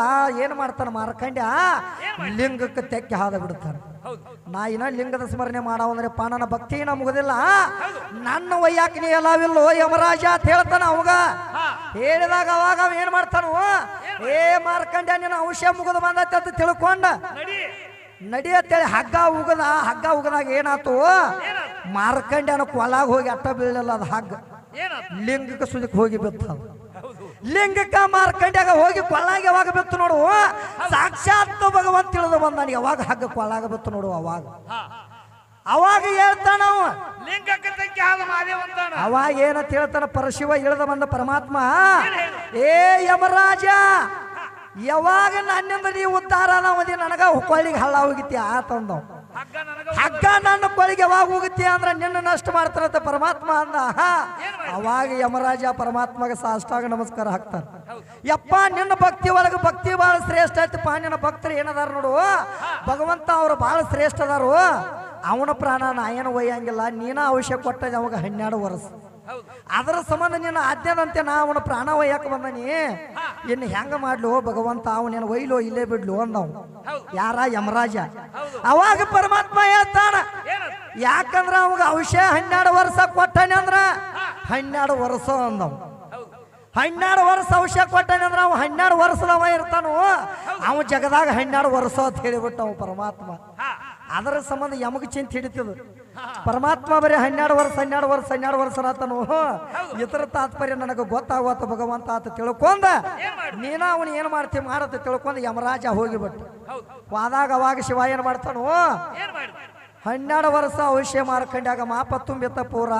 ಏನ್ ಮಾಡ್ತಾನ ಮಾರ್ಕಂಡ್ಯ? ಲಿಂಗಕ್ಕೆ ತೆಕ್ಕೆ ಹಾದ ಬಿಡ್ತಾನ. ನಾ ಇನ್ನ ಲಿಂಗದ ಸ್ಮರಣೆ ಮಾಡವಂದ್ರೆ ಪಾನನ ಭಕ್ತಿ ನಮಗುದಿಲ್ಲ ಮುಗುದಿಲ್ಲ. ನನ್ನ ಒಯ್ಯಾಕ ನೀ ಎಲ್ಲವಿಲ್ಲೋ ಯಮರಾಜ ಅಂತ ಹೇಳ್ತಾನ ಅವಾಗ. ಹೇಳಿದಾಗ ಅವಾಗ ಅವ ಏನ್ ಮಾಡ್ತಾನು? ಏ ಮಾರ್ಕಂಡ್ಯ ನಿನ್ನ ಔಷಧ ಮುಗಿದು ಬಂದೈತೆ ಅಂತ ತಿಳ್ಕೊಂಡ. ನಡಿ. ನಡಿಯತ್ತೇಳಿ ಹಗ್ಗ ಉಗದ ಹಗ್ಗ ಉಗದಾಗ ಏನಾತು ಏನಾಯ್ತು? ಮಾರ್ಕಂಡ್ಯನ ಕೊಲಾಗ ಹೋಗಿ ಅಟ್ಟ ಬೀಳಲಿಲ್ಲ ಅದು ಹಗ್ಗ. ಲಿಂಗಕ ಲಿಂಗಕ್ಕೆ ಸುದಕ್ಕೆ ಹೋಗಿ ಬಿತ್ತ ಲಿಂಗಕ್ಕ ಮಾರ್ಕಂಡ್ಯಾಗ ಹೋಗಿ ಕೊಲಾಗ ಯಾವಾಗ ಬಿತ್ತು ನೋಡು? ಸಾಕ್ಷಾತ್ ಭಗವಂತ ತಿಳಿದು ಬಂದಾನ ಯಾವಾಗ ಹಗ್ಗ ಕೊಲಾಗ ಬಿತ್ತು ನೋಡು ಅವಾಗ. ಅವಾಗ ಹೇಳ್ತಾನ ಅವ. ಲಿಂಗಕ್ಕೆ ಅವಾಗ ಏನಂತ ಹೇಳ್ತಾನ? ಪರಶಿವ ಇಳಿದ ಬಂದ ಪರಮಾತ್ಮ. ಏ ಯಮರಾಜ ಯಾವಾಗ ನನ್ನಿಂದ ನೀವು ಉದ್ಧಾರ ಆದವದಿ ನನಗ ಕೊಳಿಗೆ ಹಳ್ಳ ಹೋಗಿತ್ತಿ ಆತಂದವ್ ಹಗ್ಗ ನನ್ನ ಕೊಳಿಗೆ ಯಾವಾಗ ಹೋಗುತ್ತೆ ಅಂದ್ರೆ ನಿನ್ನ ನಷ್ಟ ಮಾಡ್ತಾರಂತ ಪರಮಾತ್ಮ ಅಂದ. ಅವಾಗ ಯಮರಾಜ ಪರಮಾತ್ಮಗೆ ಸಾಷ್ಟಾಗ ನಮಸ್ಕಾರ ಹಾಕ್ತಾರ ಯಪ್ಪ ನಿನ್ನ ಭಕ್ತಿ ಒಳಗೆ ಭಕ್ತಿ ಬಹಳ ಶ್ರೇಷ್ಠ ಐತಪ್ಪ ನಿನ್ನ ಭಕ್ತರು ಏನದಾರ ನೋಡು? ಭಗವಂತ ಅವರು ಬಹಳ ಶ್ರೇಷ್ಠ ಅದಾರು. ಅವನ ಪ್ರಾಣ ನಾ ಏನು ಒಯ್ಯಂಗಿಲ್ಲ, ನೀನ ಅವಶ್ಯ ಕೊಟ್ಟದ ಅವಾಗ ಹನ್ನೆರಡು ವರ್ಷ. ಅದರ ಸಂಬಂಧ ನೀನು ಆದ್ಯನಂತೆ ನಾ ಅವನ ಪ್ರಾಣ ಒಯ್ಯಕ್ಕೆ ಬಂದನಿ. ಇನ್ನು ಹೆಂಗ ಮಾಡ್ಲು, ಭಗವಂತ ಅವನೇನು ಒಯ್ಲೋ, ಇಲ್ಲೇ ಬಿಡ್ಲು ಅಂದವ್. ಯಾರ? ಯಮರಾಜ. ಅವಾಗ ಪರಮಾತ್ಮ ಹೇಳ್ತಾನ, ಯಾಕಂದ್ರ ಅವಾಗ ಔಷಧ ಹನ್ನೆರಡು ವರ್ಷ ಕೊಟ್ಟನೆ ಅಂದ್ರ ಹನ್ನೆರಡು ವರ್ಷ ಅಂದವ್. ಹನ್ನೆರಡು ವರ್ಷ ಔಷಧ ಕೊಟ್ಟನೆ ಅಂದ್ರ ಅವ ಹನ್ನೆರಡು ವರ್ಷದವ ಇರ್ತಾನು, ಅವ ಜಗದಾಗ ಹನ್ನೆರಡು ವರ್ಷ ಅಂತ ಹೇಳಿಬಿಟ್ಟ ಅವ ಪರಮಾತ್ಮ. ಅದರ ಸಂಬಂಧ ಯಮಗ ಚಿಂತ ಹಿಡಿತದ. ಪರಮಾತ್ಮ ಬರೀ ಹನ್ನೆರಡು ವರ್ಷ ಹನ್ನೆರಡು ವರ್ಷ ಹನ್ನೆರಡು ವರ್ಷ ಆತನು ಇತರ ತಾತ್ಪರ್ಯ ನನಗೆ ಗೊತ್ತಾಗುವತ್ತ ಭಗವಂತ ಆತ ತಿಳ್ಕೊಂಡ ನೀನ ಅವನು ಏನು ಮಾಡ್ತಿ ಮಾಡತ್ತ ತಿಳ್ಕೊಂಡ ಯಮರಾಜ ಹೋಗಿಬಿಟ್ಟು. ಹೌದು. ವಾದಾಗ ಅವಾಗ ಶಿವ ಏನು ಮಾಡ್ತಾನೋ ಹನ್ನೆರಡು ವರ್ಷ ಔಷಧ ಮಾರ್ಕಂಡಾಗ ಮಾಪ ತುಂಬಿತ್ತ ಪೂರ.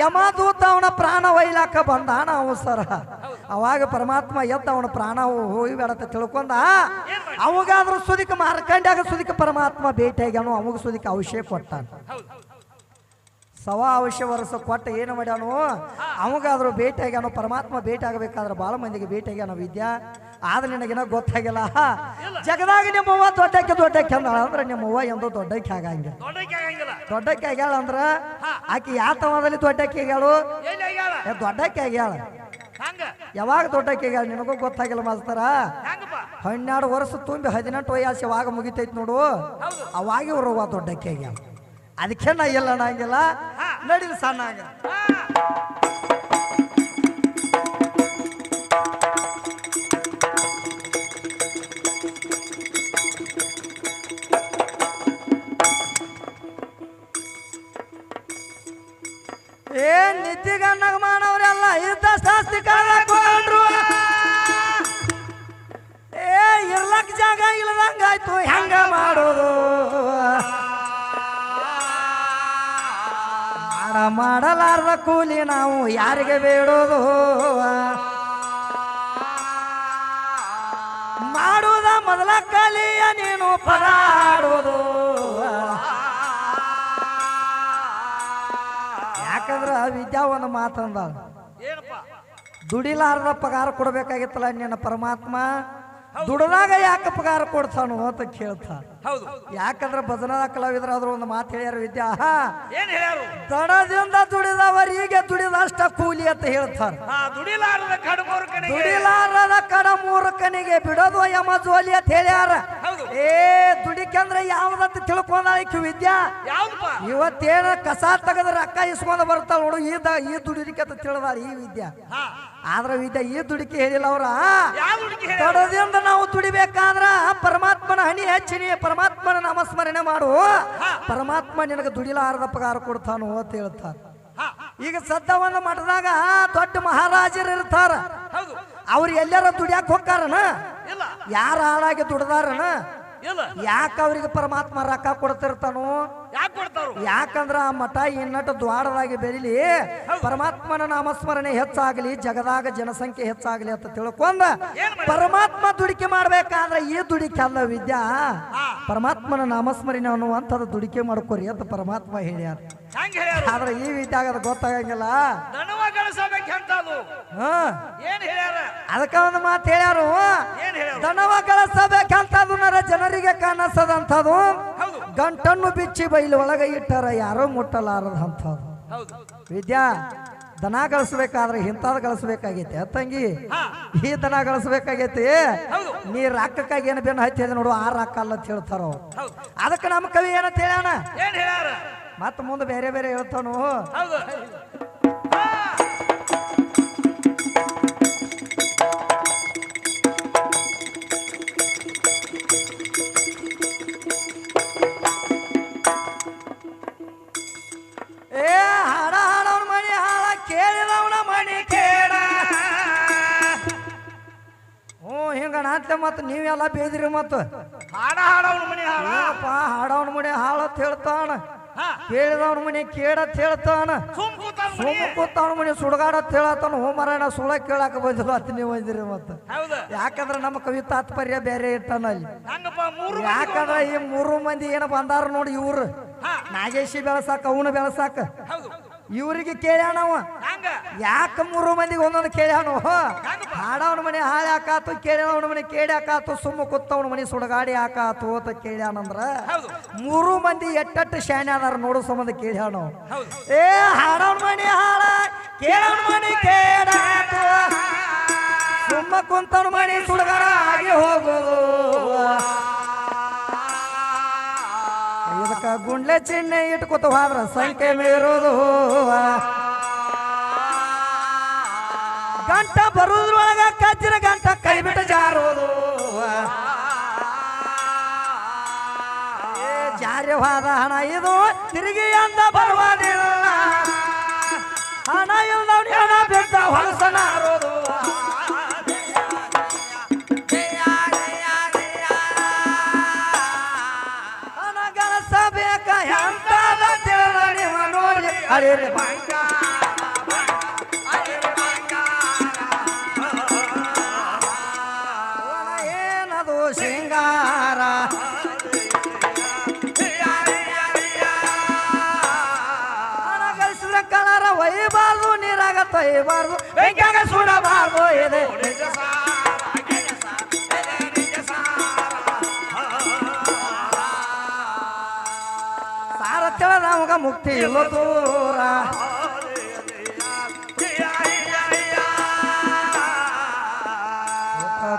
ಯಮದೂತ ಅವನ ಪ್ರಾಣ ಒಯ್ಲಾಕ ಬಂದಾನ ಅವ ಸರ ಅವಾಗ ಪರಮಾತ್ಮ ಎದ್ದ ಅವನ ಪ್ರಾಣ ಹೋಗಿಬೇಡತ್ತ ತಿಳ್ಕೊಂಡ. ಅವಾಗಾದ್ರೂ ಸುದಿಕ ಮಾರ್ಕಂಡಾಗ ಸುದಿಕ ಪರಮಾತ್ಮ ಭೇಟಿಯಾಗ್ಯಾನು, ಅವಾಗ ಸುದಿಕ ಔಷಧ ಕೊಟ್ಟಾನ. ಸವಾ ಅವಶ್ಯ ವರ್ಷ ಕೊಟ್ಟ ಏನು ಮಾಡ್ಯಾನು ಅವಾಗಾದ್ರೂ ಭೇಟಿ ಆಗ್ಯಾನು ಪರಮಾತ್ಮ ಭೇಟಿ ಆಗಬೇಕಾದ್ರೆ ಭಾಳ ಮಂದಿಗೆ ಭೇಟಿ ಆಗ್ಯಾನ ವಿದ್ಯಾ. ಆದ್ರೆ ನಿನಗೇನೋ ಗೊತ್ತಾಗಿಲ್ಲ. ಜಗದಾಗ ನಿಮ್ಮವ್ವ ದೊಡ್ಡಕ್ಕೆ ದೊಡ್ಡಕ್ಕೆ ಅಂದಾಳ ಅಂದ್ರೆ ನಿಮ್ಮವ್ವ ಎಂದು ದೊಡ್ಡಕ್ಕೆ ಆಗಂಗಿಲ್ಲ. ದೊಡ್ಡಕ್ಕೆ ಆಗ್ಯಾಳ ಅಂದ್ರ ಆಕೆ ಯಾವ ತವದಲ್ಲಿ ದೊಡ್ಡಕ್ಕೆ ಆಗ್ಯಾಳು? ದೊಡ್ಡಕ್ಕೆ ಆಗ್ಯಾಳ. ಯಾವಾಗ ದೊಡ್ಡಕ್ಕೆ ಆಗ್ಯಾಳ ನಿನಗೂ ಗೊತ್ತಾಗಿಲ್ಲ ಮಾಸ್ತರ? ಹನ್ನೆರಡು ವರ್ಷ ತುಂಬಿ ಹದಿನೆಂಟು ವಯಸ್ಸು ಯಾವಾಗ ಮುಗಿತೈತಿ ನೋಡು. ಅವಾಗ ಇವ್ರು ಅವ್ವ ದೊಡ್ಡಕ್ಕೆ ಆಗ್ಯಾಳ. ಅದಕ್ಕೆ ನಾ ಇಲ್ಲ ಅನ್ನಂಗಿಲ್ಲ. ನಡೀಲಿ ಸಣ್ಣ ಆಗ ಹಾ ಏ ನಿತ್ಯಗಣ್ಣಗ ಮಾಡವ್ರೆಲ್ಲ ಇದ್ದ ಆಸ್ತಿ ಕಳ್ಕೊಂಡ್ರು ಏ, ಇರ್ಲಕ್ ಜಾಗ ಇಲ್ಲದಂಗಾಯ್ತು, ಹೆಂಗ ಮಾಡೋದು? ಮಾಡಲಾರ್ದ ಕೂಲಿ ನಾವು ಯಾರಿಗೆ ಬೇಡೋದು? ಮಾಡುವುದ ಮೊದಲ ಕಲಿಯ ನೀನು ಪದಾಡೋದು ಯಾಕಂದ್ರ ವಿದ್ಯಾ ಒಂದು ಮಾತಂದ. ದುಡಿಲಾರ್ದ ಪಗಾರ ಕೊಡ್ಬೇಕಾಗಿತ್ತಲ್ಲ ನಿನ್ನ ಪರಮಾತ್ಮ? ದುಡ್ದಾಗ ಯಾಕೆ ಪಗಾರ ಕೊಡ್ತಾನು ಅಂತ ಕೇಳ್ತ. ಹೌದು. ಯಾಕಂದ್ರೆ ಭಜನಾ ಕಲಾವಿದ್ರ ಆದ್ರೂ ಒಂದು ಮಾತು ಹೇಳ್ಯಾರ ವಿದ್ಯಾ. ಏನ್ ಹೇಳ್ಯಾರು? ದಡದಿಂದ ದುಡಿದವರಿಗೆ ದುಡಿದಷ್ಟ ಕೂಲಿ ಅಂತ ಹೇಳ್ತಾರ. ದುಡಿಲಾರದ ಕಡ ಮೂರ್ಖನಿಗೆ ಬಿಡೋದು ಯಮ ಜೋಲಿ ಅಂತ ಹೇಳ್ಯಾರ. ಏ ದುಡಿಕಂದ್ರೆ ಯಾವ್ದಂತ ತಿಳ್ಕೊಂಡು ವಿದ್ಯಾ? ಯಾವ್ದಪ್ಪ? ಇವತ್ತೇನ ಕಸ ತೆಗೆದ್ರೆ ರೊಕ್ಕ ಇಸ್ಕೊಂಡು ಬರ್ತಾಳ ನೋಡು ಈ ದ ಈ ದುಡಿಕೆ ಅಂತ ತಿಳಿದಾರ ಈ ವಿದ್ಯಾ. ಆದ್ರ ವಿದ್ಯಾ ಈ ದುಡಿಕೆ ಹೇಳಿಲ್ಲ ಅವ್ರ. ಹೇಳ್ಯಾರು ನಾವು ದುಡಿಬೇಕಾದ್ರ ಪರಮಾತ್ಮನ ಹಣಿ ಹೆಚ್ಚಿನಿ ಪರಮಾತ್ಮನ ನಾಮಸ್ಮರಣೆ ಮಾಡು. ಪರಮಾತ್ಮ ನಿನಗೆ ದುಡಿಲಾರದ ಪಗಾರ ಕೊಡ್ತಾನು ಅಂತ ಹೇಳ್ತಾರ. ಈಗ ಸದ್ದ ಒಂದು ಮಠದಾಗ ದೊಡ್ಡ ಮಹಾರಾಜರು ಇರ್ತಾರ. ಅವ್ರು ಎಲ್ಲಾರ ದುಡಿಯಾಕ ಹೋಗ್ತಾರನ? ಯಾರ ಹಾಳಾಗಿ ದುಡ್ದಾರನ? ಯಾಕ ಅವ್ರಿಗೆ ಪರಮಾತ್ಮ ರೊಕ್ಕ ಕೊಡ್ತಿರ್ತಾನು? ಯಾಕೆ ಕೊಡ್ತಾರು ಯಾಕಂದ್ರ ಆ ಮಠ ಇನ್ನಟ್ಟು ದ್ವಾರದಾಗಿ ಬೆಳಿಲಿ ಪರಮಾತ್ಮನ ನಾಮಸ್ಮರಣೆ ಹೆಚ್ಚಾಗಲಿ ಜಗದಾಗ ಜನಸಂಖ್ಯೆ ಹೆಚ್ಚಾಗಲಿ ಅಂತ ತಿಳ್ಕೊಂಡ ಪರಮಾತ್ಮ ದುಡಿಕೆ ಮಾಡ್ಬೇಕಾದ್ರೆ ಈ ದುಡಿಕೆ ಅಲ್ಲ ವಿದ್ಯಾ. ಪರಮಾತ್ಮನ ನಾಮಸ್ಮರಣೆ ಅನ್ನುವಂಥದ್ದು ದುಡಿಕೆ ಮಾಡ್ಕೋರಿ ಅಂತ ಪರಮಾತ್ಮ ಹೇಳ್ಯಾರ. ಆದ್ರೆ ಈ ವಿದ್ಯಾಗ ಅದು ಗೊತ್ತಾಗಂಗಿಲ್ಲ. ಅದಕ್ಕ ಒಂದು ಮಾತು ಹೇಳ್ಯಾರು. ದನವ ಗಳಿಸಬೇಕಂತದು ನರ ಜನರಿಗೆ ಕಾಣಿಸದಂಥದ್ದು ಗಂಟನ್ನು ಬಿಚ್ಚಿ ಬೈಲು ಒಳಗೆ ಇಟ್ಟಾರ ಯಾರೋ ಮುಟ್ಟಲಾರದಂಥದ್ದು ಹೌದು. ವಿದ್ಯಾ ದನ ಗಳಿಸ್ಬೇಕಾದ್ರೆ ಇಂಥದ್ದು ಗಳಿಸ್ಬೇಕಾಗೈತೆ ತಂಗಿ? ಹಾ. ಈ ದನ ಗಳಿಸ್ಬೇಕಾಗೈತಿ. ನೀ ರೊಕ್ಕಕ್ಕಾಗಿ ಏನು ಬೆನ್ನು ಹಚ್ಚಿದ ನೋಡು ಆ ರೊಕ್ಕ ಅಲ್ಲ ಅಂತ ಹೇಳ್ತಾರ. ಅವ್ರು ಹೌದು. ಅದಕ್ಕೆ ನಮ್ಮ ಕವಿ ಏನಂತ ಹೇಳ್ಯಾನ? ಮತ್ತೆ ಮುಂದೆ ಬೇರೆ ಬೇರೆ ಹೇಳ್ತಾನು. ಹ್ಞೂ ಹಿಂಗ ನಾತ್ಲೆ ಮತ್ತೆ ನೀವೆಲ್ಲ ಬೇದಿರಿ ಮತ್ತು ಹಾಡ ಹಾಡವನ ಮನೆ ಏನಪ್ಪ ಹಾಡವನ ಮನೆ ಹಾಳ ಅಂತ ಹೇಳ್ತಾನ. ಹಾ. ಮನೆ ಕೇಡ ಕೇಳತ್ ಹೇಳ್ತಾನ. ಸುಮ್ ಕೂತಾನ ಮನೆ. ಸೋಮ ಕೂತವನ ಮಣಿ ಸುಡಗಾಡತ್ ಹೇಳತ್ತಾನ ಹೋಮರಾಯಣ ಸುಳ ಕೇಳಾಕ ಬಂದಿಲ್ಲ ಅತ್ ನೀವು ಬಂದಿರಿ ಮತ್ತೆ ಯಾಕಂದ್ರೆ ನಮ್ಮ ಕವಿ ತಾತ್ಪರ್ಯ ಬೇರೆ ಇರ್ತಾನ ಅಲ್ಲಿ. ಯಾಕಂದ್ರೆ ಈ ಮೂರು ಮಂದಿ ಏನು ಬಂದಾರ ನೋಡಿ ಇವ್ರು. ನಾಗೇಶಿ ಬೆಳಸಾಕ ಅವನು ಬೆಳಸಾಕ. ಇವ್ರಿಗೆ ಕೇಳ್ಯಾಣವ ಯಾಕ ಮೂರು ಮಂದಿಗೆ ಒಂದೊಂದು ಕೇಳ್ಯಾನು ಹಾಡವನ ಮನೆ ಹಾಳೆ ಹಾಕಾತು ಕೇಳ್ಯಾವನ ಮನೆ ಕೇಳಿ ಹಾಕಾತು ಸುಮ್ಮ ಕುತ್ತವನ ಮನೆ ಸುಡಗಾಡಿ ಹಾಕಾತು ಅಂತ ಕೇಳ್ಯಾನಂದ್ರ ಮೂರು ಮಂದಿ ಎಟ್ಟಟ್ಟು ಶಾನೆ ಅದಾರ ನೋಡು ಸಂಬಂಧ ಕೇಳ್ಯಾನು ಹೌದು. ಏ ಹಾಡವನ ಮನೆ ಹಾಳ ಕೇಳವನ ಮನೆ ಕೇಳಾತು ಸುಮ್ಮ ಕುಂತವನ ಮನೆ ಸುಡಗಾರ ಆಗಿ ಹೋಗೋದು ಗುಂಡ್ಲೆ ಚಿಹ್ನೆ ಇಟ್ಕೊತ ಹೋದ್ರ ಸಂಖ್ಯೆ ಮೀರೋದು ಗಂಟ ಬರುದ್ರೊಳಗ ಕಜ್ಜಿನ ಗಂಟ ಕೈ ಬಿಟ್ಟು ಜಾರೋದು ಜಾರ್ಯವಾದ ಹಣ ಇದು, ತಿರುಗಿ ಅಂತ ಬರುವುದಿಲ್ಲ. ಹಣ ಇಲ್ದವ್ನಿ ಹಣ ಬಿಟ್ಟ ಹೊಲಸನ ಮನೋರಿ रे ಏನದು ಶೃಂಗಾರ ಗಳಿಸಿದ್ರೆ ಕಲರ ಒಯ್ಯಬಾರ್ದು ನೀರಾಗ ತೊಯ್ಯಬಾರ್ದು ಬೆಂಕಿಯಾಗ ಸುಡಬಾರ್ದು ಇದೆ ಮುಕ್ತಿ ಇಲ್ಲ ದೂರ.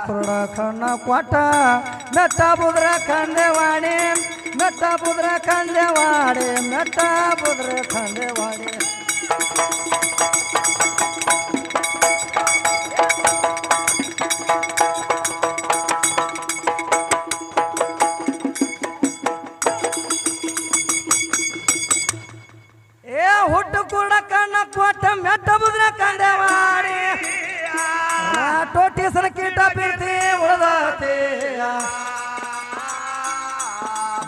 ಕುರುಡ ಕಣ್ಣ ಕೊಟ್ಟ ಮೆಟ್ಟ ಬುದ್ರ ಖಂಡೆವಾಡಿ ಮೆಟ್ಟ ಬುದ್ರ ಖಂಡೆವಾಡಿ ಮೆಟ್ಟ ಬುದ್ರ ಖಂಡೆವಾಡಿ ಮೆಟ್ಟ ಬುದ್ರ ಖಂಡೆವಾಡಿ ಟೋಟಿಸನ ಕೀಟ ಬೀಳ್ತಿ ಉಳದತಿ.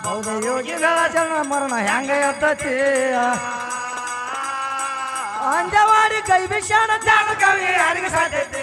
ಬೌದ್ಧ ಮರಣ ಹೆಂಗ ಎದ್ದತಿ. ಅಂಜವಾಡಿ ಕೈ ವಿಷಾಣ ಜಾನ ಕವಿ ಯಾರಿಗೆ ಸಾಧ್ಯತೆ?